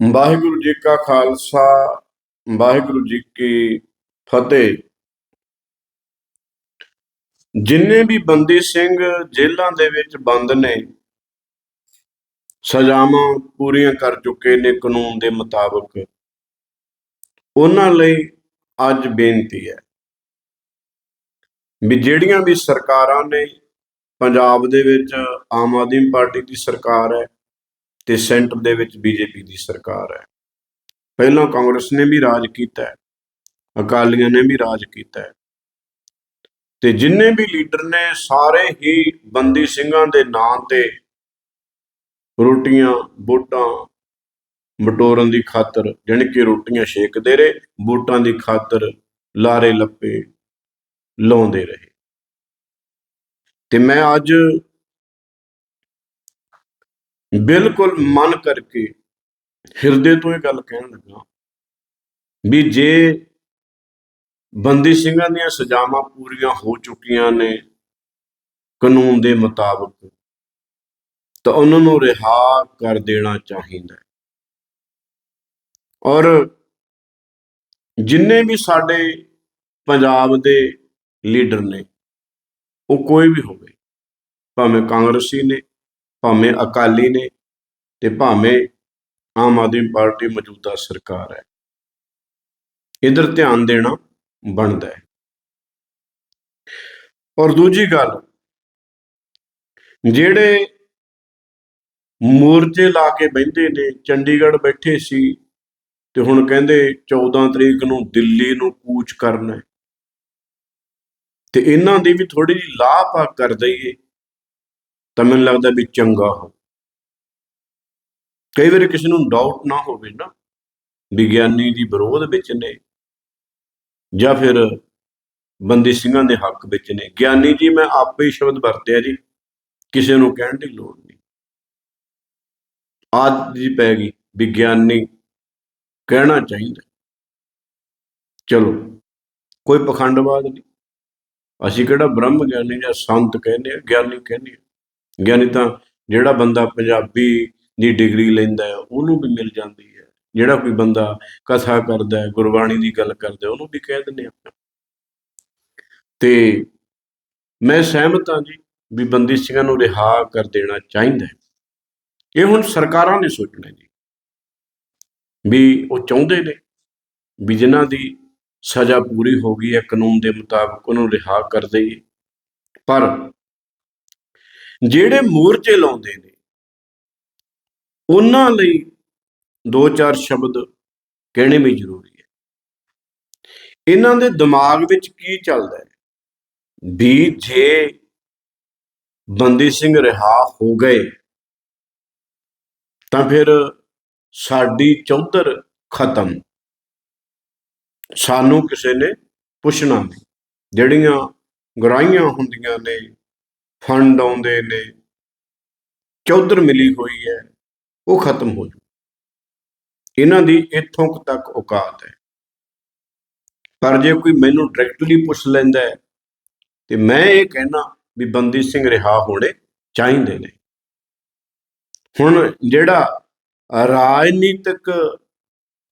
ਵਾਹਿਗੁਰੂ ਜੀ ਕਾ ਖਾਲਸਾ, ਵਾਹਿਗੁਰੂ ਜੀ ਕੀ ਫਤਿਹ। ਜਿੰਨੇ ਵੀ ਬੰਦੀ ਸਿੰਘ ਜੇਲ੍ਹਾਂ ਦੇ ਵਿੱਚ ਬੰਦ ਨੇ, ਸਜ਼ਾਵਾਂ ਪੂਰੀਆਂ ਕਰ ਚੁੱਕੇ ਨੇ ਕਾਨੂੰਨ ਦੇ ਮੁਤਾਬਕ। ਉਹਨਾਂ ਲਈ ਅੱਜ ਬੇਨਤੀ ਹੈ ਵੀ ਜਿਹੜੀਆਂ ਵੀ ਸਰਕਾਰਾਂ ਨੇ, ਪੰਜਾਬ ਦੇ ਵਿੱਚ ਆਮ ਆਦਮੀ ਪਾਰਟੀ ਦੀ ਸਰਕਾਰ ਹੈ ਤੇ ਸੈਂਟਰ ਦੇ ਵਿੱਚ ਬੀਜੇਪੀ ਦੀ ਸਰਕਾਰ ਹੈ। ਪਹਿਲਾਂ ਕਾਂਗਰਸ ਨੇ ਵੀ ਰਾਜ ਕੀਤਾ ਹੈ, ਅਕਾਲੀਆਂ ਨੇ ਵੀ ਰਾਜ ਕੀਤਾ ਹੈ। ਤੇ ਜਿੰਨੇ ਵੀ ਲੀਡਰ ਨੇ, ਸਾਰੇ ਹੀ ਬੰਦੀ ਸਿੰਘਾਂ ਦੇ ਨਾਂ ਤੇ ਰੋਟੀਆਂ, ਵੋਟਾਂ, ਮਟੋਰਨ ਦੀ ਖਾਤਰ ਜਾਣੀ ਕਿ ਰੋਟੀਆਂ ਛੇਕਦੇ ਰਹੇ, ਵੋਟਾਂ ਦੀ ਖਾਤਰ ਲਾਰੇ ਲੱਪੇ ਲਾਉਂਦੇ ਰਹੇ। ਤੇ ਮੈਂ ਅੱਜ ਬਿਲਕੁਲ ਮਨ ਕਰਕੇ ਹਿਰਦੇ ਤੋਂ ਇਹ ਗੱਲ ਕਹਿਣ ਲੱਗਾ ਵੀ ਜੇ ਬੰਦੀ ਸਿੰਘਾਂ ਦੀਆਂ ਸਜ਼ਾਵਾਂ ਪੂਰੀਆਂ ਹੋ ਚੁੱਕੀਆਂ ਨੇ ਕਾਨੂੰਨ ਦੇ ਮੁਤਾਬਕ, ਤਾਂ ਉਹਨਾਂ ਨੂੰ ਰਿਹਾ ਕਰ ਦੇਣਾ ਚਾਹੀਦਾ ਹੈ। ਔਰ ਜਿੰਨੇ ਵੀ ਸਾਡੇ ਪੰਜਾਬ ਦੇ ਲੀਡਰ ਨੇ, ਉਹ ਕੋਈ ਵੀ ਹੋਵੇ, ਭਾਵੇਂ ਕਾਂਗਰਸੀ ਨੇ ਭਾਵੇਂ ਅਕਾਲੀ ਨੇ ਤੇ ਭਾਵੇਂ ਆਮ ਆਦਮੀ ਪਾਰਟੀ ਮੌਜੂਦਾ ਸਰਕਾਰ ਹੈ। ਇਧਰ ਧਿਆਨ ਦੇਣਾ ਬਣਦਾ ਹੈ। ਔਰ ਦੂਜੀ ਗੱਲ, ਜਿਹੜੇ ਮੋਰਚੇ ਲਾ ਕੇ ਬੈਠੇ ਨੇ, ਚੰਡੀਗੜ੍ਹ ਬੈਠੇ ਸੀ ਤੇ ਹੁਣ ਕਹਿੰਦੇ 14 ਤਰੀਕ ਨੂੰ ਦਿੱਲੀ ਨੂੰ ਕੂਚ ਕਰਨਾ ਤੇ ਇਹਨਾਂ ਦੀ ਵੀ ਥੋੜੀ ਜਿਹੀ ਲਾਪਾ ਕਰ ਦਈਏ। ਤਾਂ ਮੈਨੂੰ ਲੱਗਦਾ ਵੀ ਚੰਗਾ ਹੋ। ਕਈ ਵਾਰੀ ਕਿਸੇ ਨੂੰ ਡਾਊਟ ਨਾ ਹੋਵੇ ਨਾ, ਵਿਗਿਆਨੀ ਦੀ ਵਿਰੋਧ ਵਿੱਚ ਨੇ ਜਾਂ ਫਿਰ ਬੰਦੀ ਸਿੰਘਾਂ ਦੇ ਹੱਕ ਵਿੱਚ ਨੇ। ਗਿਆਨੀ ਜੀ, ਮੈਂ ਆਪੇ ਹੀ ਸ਼ਬਦ ਵਰਤਿਆ ਜੀ, ਕਿਸੇ ਨੂੰ ਕਹਿਣ ਦੀ ਲੋੜ ਨਹੀਂ। ਆਦਿ ਜੀ ਪੈ ਗਈ, ਵਿਗਿਆਨੀ ਕਹਿਣਾ ਚਾਹੀਦਾ। ਚਲੋ, ਕੋਈ ਪਖੰਡਵਾਦ ਨਹੀਂ। ਅਸੀਂ ਕਿਹੜਾ ਬ੍ਰਹਮ ਗਿਆਨੀ ਜਾਂ ਸੰਤ ਕਹਿੰਦੇ ਆ ਗਿਆਨੀ ਕਹਿੰਦੇ ਆ ਗਿਆਨੀ ਤਾਂ ਜਿਹੜਾ ਬੰਦਾ ਪੰਜਾਬੀ ਦੀ ਡਿਗਰੀ ਲੈਂਦਾ ਹੈ, ਉਹਨੂੰ ਵੀ ਮਿਲ ਜਾਂਦੀ ਹੈ। ਜਿਹੜਾ ਕੋਈ ਬੰਦਾ ਕਥਾ ਕਰਦਾ ਹੈ, ਗੁਰਬਾਣੀ ਦੀ ਗੱਲ ਕਰਦਾ ਉਹਨੂੰ ਵੀ ਕਹਿ ਦਿੰਦੇ ਆਪਾਂ। ਤੇ ਮੈਂ ਸਹਿਮਤ ਹਾਂ ਜੀ ਵੀ ਬੰਦੀ ਸਿੰਘਾਂ ਨੂੰ ਰਿਹਾ ਕਰ ਦੇਣਾ ਚਾਹੀਦਾ ਹੈ। ਇਹ ਹੁਣ ਸਰਕਾਰਾਂ ਨੇ ਸੋਚਣਾ ਜੀ। ਵੀ ਉਹ ਚਾਹੁੰਦੇ ਨੇ ਵੀ ਜਿਨ੍ਹਾਂ ਦੀ ਸਜ਼ਾ ਪੂਰੀ ਹੋ ਗਈ ਹੈ, ਕਾਨੂੰਨ ਦੇ ਮੁਤਾਬਕ ਉਹਨੂੰ ਰਿਹਾ ਕਰ ਦੇਈਏ। ਪਰ ਜਿਹੜੇ ਮੋਰਚੇ ਲਾਉਂਦੇ ਨੇ, ਉਹਨਾਂ ਲਈ ਦੋ ਚਾਰ ਸ਼ਬਦ ਕਹਿਣੇ ਵੀ ਜ਼ਰੂਰੀ ਹੈ। ਇਹਨਾਂ ਦੇ ਦਿਮਾਗ ਵਿੱਚ ਕੀ ਚੱਲਦਾ ਹੈ? ਵੀ ਜੇ ਬੰਦੀ ਸਿੰਘ ਰਿਹਾ ਹੋ ਗਏ, ਤਾਂ ਫਿਰ ਸਾਡੀ ਚੌਧਰ ਖਤਮ। ਸਾਨੂੰ ਕਿਸੇ ਨੇ ਪੁੱਛਣਾ ਨਹੀਂ। ਜਿਹੜੀਆਂ ਗਰਾਈਆਂ ਹੁੰਦੀਆਂ ਨੇ ਫੰਡ ਆਉਂਦੇ ਨੇ ਚੌਧਰ ਮਿਲੀ ਹੋਈ ਹੈ, ਉਹ ਖਤਮ ਹੋ ਜੂ। ਇਹਨਾਂ ਦੀ ਇੱਥੋਂ ਤੱਕ ਔਕਾਤ ਹੈ। ਪਰ ਜੇ ਕੋਈ ਮੈਨੂੰ ਡਾਇਰੈਕਟਲੀ ਪੁੱਛ ਲੈਂਦਾ ਹੈ, ਤੇ ਮੈਂ ਇਹ ਕਹਿਣਾ ਵੀ ਬੰਦੀ ਸਿੰਘ ਰਿਹਾ ਹੋਣੇ ਚਾਹੀਦੇ ਨੇ। ਹੁਣ ਜਿਹੜਾ ਰਾਜਨੀਤਿਕ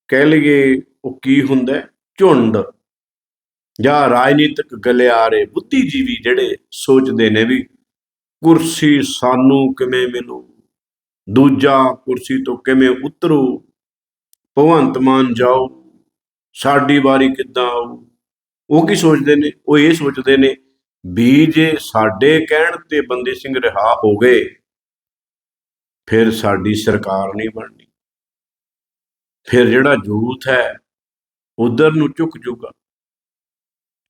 ਕਹਿ ਲਈਏ ਉਹ ਕੀ ਹੁੰਦਾ ਝੁੰਡ ਜਾਂ ਰਾਜਨੀਤਿਕ ਗਲਿਆਰੇ, ਬੁੱਧੀਜੀਵੀ ਜਿਹੜੇ ਸੋਚਦੇ ਨੇ ਵੀ ਕੁਰਸੀ ਸਾਨੂੰ ਕਿਵੇਂ ਮਿਲੂ? ਦੂਜਾ ਕੁਰਸੀ ਤੋਂ ਕਿਵੇਂ ਉਤਰੂ? ਭਗਵੰਤ ਮਾਨ ਜਾਓ, ਸਾਡੀ ਵਾਰੀ ਕਿੱਦਾਂ ਆਊ? ਉਹ ਕੀ ਸੋਚਦੇ ਨੇ? ਉਹ ਇਹ ਸੋਚਦੇ ਨੇ, ਵੀ ਜੇ ਸਾਡੇ ਕਹਿਣ ਤੇ ਬੰਦੀ ਸਿੰਘ ਰਿਹਾ ਹੋ ਗਏ ਫਿਰ ਸਾਡੀ ਸਰਕਾਰ ਨਹੀਂ ਬਣਨੀ। ਫਿਰ ਜਿਹੜਾ ਯੂਥ ਹੈ, ਉਧਰ ਨੂੰ ਝੁਕ ਜੂਗਾ।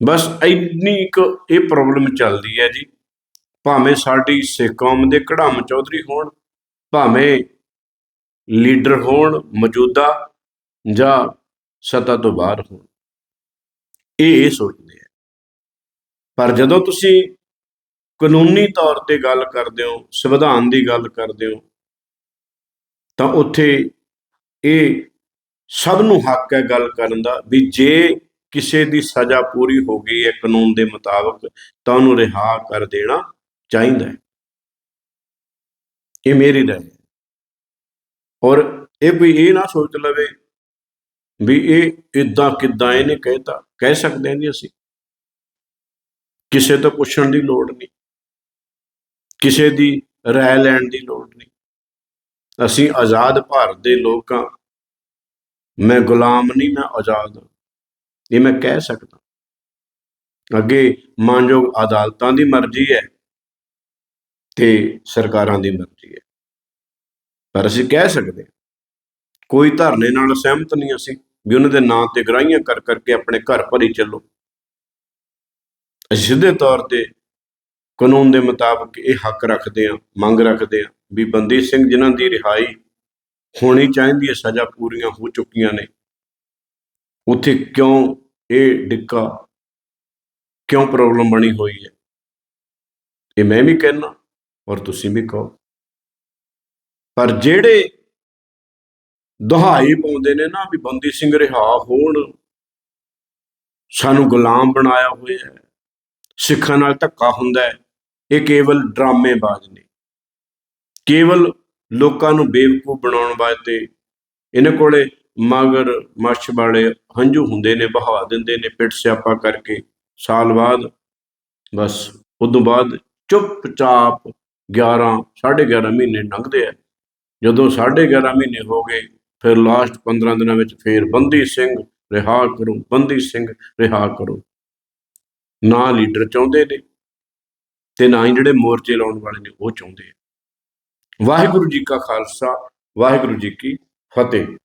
ਬਸ ਇੰਨੀ ਕੁ ਇਹ ਪ੍ਰੋਬਲਮ ਚੱਲਦੀ ਹੈ ਜੀ। ਭਾਵੇਂ ਸਾਡੀ ਸਿੱਖ ਕੌਮ ਦੇ ਕੜਾਮ ਚੌਧਰੀ ਹੋਣ, ਭਾਵੇਂ ਲੀਡਰ ਹੋਣ, ਮੌਜੂਦਾ ਜਾਂ ਸਤਾ ਤੋਂ ਬਾਹਰ ਹੋਣ। ਇਹ ਇਹ ਸੋਚਦੇ ਆ। ਪਰ ਜਦੋਂ ਤੁਸੀਂ ਕਾਨੂੰਨੀ ਤੌਰ ਤੇ ਗੱਲ ਕਰਦੇ ਹੋ, ਸੰਵਿਧਾਨ ਦੀ ਗੱਲ ਕਰਦੇ ਹੋ, ਤਾਂ ਉੱਥੇ ਇਹ ਸਭ ਨੂੰ ਹੱਕ ਹੈ ਗੱਲ ਕਰਨ ਦਾ ਵੀ ਜੇ ਕਿਸੇ ਦੀ ਸਜ਼ਾ ਪੂਰੀ ਹੋ ਗਈ ਹੈ ਕਾਨੂੰਨ ਦੇ ਮੁਤਾਬਕ, ਤਾਂ ਉਹਨੂੰ ਰਿਹਾ ਕਰ ਦੇਣਾ। ਚਾਹੀਦਾ ਹੈ। ਇਹ ਮੇਰੀ ਰਾਏ ਹੈ। ਔਰ ਇਹ ਕੋਈ ਇਹ ਨਾ ਸੋਚ ਲਵੇ ਵੀ ਇਹ ਇਦਾਂ ਕਿਦਾਂ ਇਹਨੇ ਕਹਿਤਾ। ਕਹਿ ਸਕਦੇ ਹਾਂ ਜੀ ਅਸੀਂ। ਕਿਸੇ ਤੋਂ ਪੁੱਛਣ ਦੀ ਲੋੜ ਨਹੀਂ। ਕਿਸੇ ਦੀ ਰਾਏ ਲੈਣ ਦੀ ਲੋੜ ਨਹੀਂ। ਅਸੀਂ ਆਜ਼ਾਦ ਭਾਰਤ ਦੇ ਲੋਕ ਹਾਂ ਮੈਂ ਗੁਲਾਮ ਨਹੀਂ, ਮੈਂ ਆਜ਼ਾਦ। ਹਾਂ ਇਹ ਮੈਂ ਕਹਿ ਸਕਦਾ। ਅੱਗੇ ਮਾਨਯੋਗ ਅਦਾਲਤਾਂ ਦੀ ਮਰਜ਼ੀ ਹੈ। ਤੇ ਸਰਕਾਰਾਂ ਦੀ ਮਰਜ਼ੀ ਹੈ। ਪਰ ਅਸੀਂ ਕਹਿ ਸਕਦੇ ਹਾਂ, ਕੋਈ ਧਰਨੇ ਨਾਲ ਸਹਿਮਤ ਨਹੀਂ ਅਸੀਂ, ਵੀ ਉਹਨਾਂ ਦੇ ਨਾਂ ਤੇ ਗਰਾਹੀਆਂ ਕਰ ਕਰਕੇ ਆਪਣੇ ਘਰ ਭਰੀ ਚੱਲੋ। ਅਸੀਂ ਸਿੱਧੇ ਤੌਰ ਤੇ ਕਾਨੂੰਨ ਦੇ ਮੁਤਾਬਕ ਇਹ ਹੱਕ ਰੱਖਦੇ ਹਾਂ, ਮੰਗ ਰੱਖਦੇ ਹਾਂ ਵੀ ਬੰਦੀ ਸਿੰਘ ਜਿਨ੍ਹਾਂ ਦੀ ਰਿਹਾਈ ਹੋਣੀ ਚਾਹੀਦੀ ਹੈ, ਸਜ਼ਾ ਪੂਰੀਆਂ ਹੋ ਚੁੱਕੀਆਂ ਨੇ, ਉੱਥੇ ਕਿਉਂ ਇਹ ਡਿੱਕਾ, ਕਿਉਂ ਪ੍ਰੋਬਲਮ ਬਣੀ ਹੋਈ ਹੈ? ਇਹ ਮੈਂ ਵੀ ਕਹਿਣਾ ਔਰ ਤੁਸੀਂ ਵੀ ਕਹੋ। ਪਰ ਜਿਹੜੇ ਦੁਹਾਈ ਪਾਉਂਦੇ ਨੇ ਨਾ ਵੀ ਬੰਦੀ ਸਿੰਘ ਰਿਹਾ ਹੋਣ, ਸਾਨੂੰ ਗੁਲਾਮ ਬਣਾਇਆ ਹੋਇਆ ਹੈ, ਸਿੱਖਾਂ ਨਾਲ ਧੱਕਾ ਹੁੰਦਾ ਹੈ, ਇਹ ਕੇਵਲ ਡਰਾਮੇਬਾਜ਼ ਨੇ। ਕੇਵਲ ਲੋਕਾਂ ਨੂੰ ਬੇਵਕੂਫ ਬਣਾਉਣ ਵਾਸਤੇ ਇਹਨਾਂ ਕੋਲੇ ਮਗਰ ਮੱਛ ਵਾਲੇ ਹੰਝੂ ਹੁੰਦੇ ਨੇ ਬਹਾ ਦਿੰਦੇ ਨੇ ਪਿੱਟ ਸਿਆਪਾ ਕਰਕੇ। ਸਾਲ ਬਾਅਦ ਬਸ, ਉਦੋਂ ਬਾਅਦ ਚੁੱਪਚਾਪ 11 11.5 ਮਹੀਨੇ ਲੰਘਦੇ ਆ। ਜਦੋਂ 11.5 ਮਹੀਨੇ ਹੋ ਗਏ, ਫਿਰ ਲਾਸਟ 15 ਦਿਨਾਂ ਵਿੱਚ ਫੇਰ ਬੰਦੀ ਸਿੰਘ, ਰਿਹਾ ਕਰੋ, ਬੰਦੀ ਸਿੰਘ, ਰਿਹਾ ਕਰੋ। ਨਾ ਲੀਡਰ ਚਾਹੁੰਦੇ ਨੇ ਤੇ ਨਾ ਹੀ ਜਿਹੜੇ ਮੋਰਚੇ ਲਾਉਣ ਵਾਲੇ ਨੇ, ਉਹ ਚਾਹੁੰਦੇ ਆ। ਵਾਹਿਗੁਰੂ ਜੀ ਕਾ ਖਾਲਸਾ, ਵਾਹਿਗੁਰੂ ਜੀ ਕੀ ਫਤਿਹ।